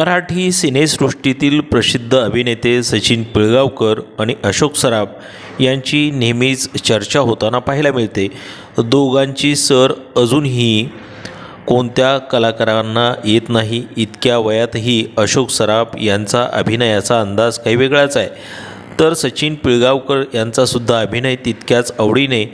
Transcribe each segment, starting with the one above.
मराठी सिनेसृष्टीतील प्रसिद्ध अभिनेते सचिन पिळगावकर आणि अशोक सराफ यांची नेहमीच चर्चा होताना पाहायला मिळते. दोघांची सर अजूनही कोणत्या कलाकारांना येत नाही इतक्या वयातही अशोक सराफ यांचा अभिनयाचा अंदाज काही वेगळाच आहे. तर सचिन पिळगावकर यांचासुद्धा अभिनय तितक्याच आवडीने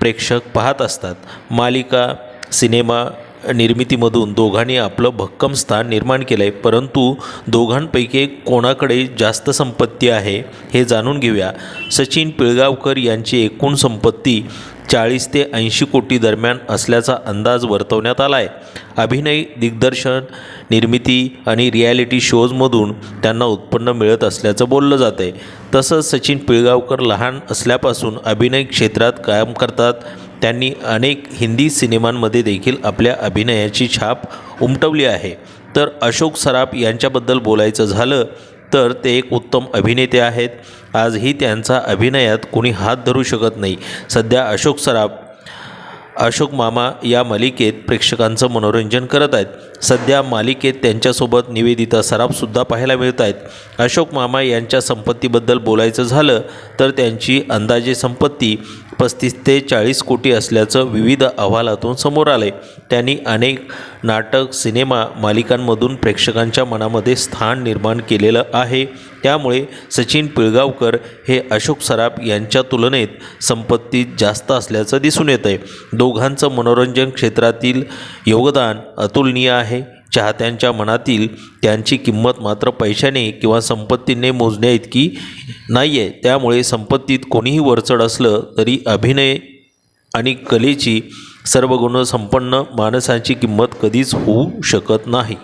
प्रेक्षक पाहत असतात. मालिका सिनेमा निर्मितीमधून दोघांनी आपलं भक्कम स्थान निर्माण केलं आहे परंतु दोघांपैकी कोणाकडे जास्त संपत्ती आहे हे जाणून घेऊया. सचिन पिळगावकर यांची एकूण संपत्ती चाळीस ते ऐंशी कोटी दरम्यान असल्याचा अंदाज वर्तवण्यात आला आहे अभिनय दिग्दर्शन निर्मिती आणि रियालिटी शोजमधून त्यांना उत्पन्न मिळत असल्याचं बोललं जातं आहे तसंच सचिन पिळगावकर लहान असल्यापासून अभिनय क्षेत्रात काम करतात. त्यांनी अनेक हिंदी सिनेमांमध्ये देखील आपल्या अभिनयाची छाप उमटवली आहे. तर अशोक सराफ यांच्याबद्दल बोलायचं झालं तर ते एक उत्तम अभिनेते आहेत. आजही त्यांचा अभिनयात कोणी हात धरू शकत नाही. सध्या अशोक सराफ अशोक मामा या मालिकेत प्रेक्षकांचं मनोरंजन करत आहेत. सध्या मालिकेत त्यांच्यासोबत निवेदिता सराफसुद्धा पाहायला मिळत आहेत. अशोक मामा यांच्या संपत्तीबद्दल बोलायचं झालं तर त्यांची अंदाजे संपत्ती पस्तीस ते चाळीस कोटी असल्याचं विविध अहवालातून समोर आले त्यांनी अनेक नाटक सिनेमा मालिकांमधून प्रेक्षकांच्या मनामध्ये स्थान निर्माण केलेलं आहे. त्यामुळे सचिन पिळगावकर हे अशोक सराफ यांच्या तुलनेत संपत्तीत जास्त असल्याचं दिसून येतं आहे दोघांचं मनोरंजन क्षेत्रातील योगदान अतुलनीय आहे. आहे. चाहत्यांच्या मनातील त्यांची किंमत मात्र पैशाने किंवा संपत्तीने मोजण्या इतकी नाही आहे त्यामुळे संपत्तीत कोणीही वरचढ असलं तरी अभिनय आणि कलेची सर्व गुणसंपन्न माणसांची किंमत कधीच होऊ शकत नाही.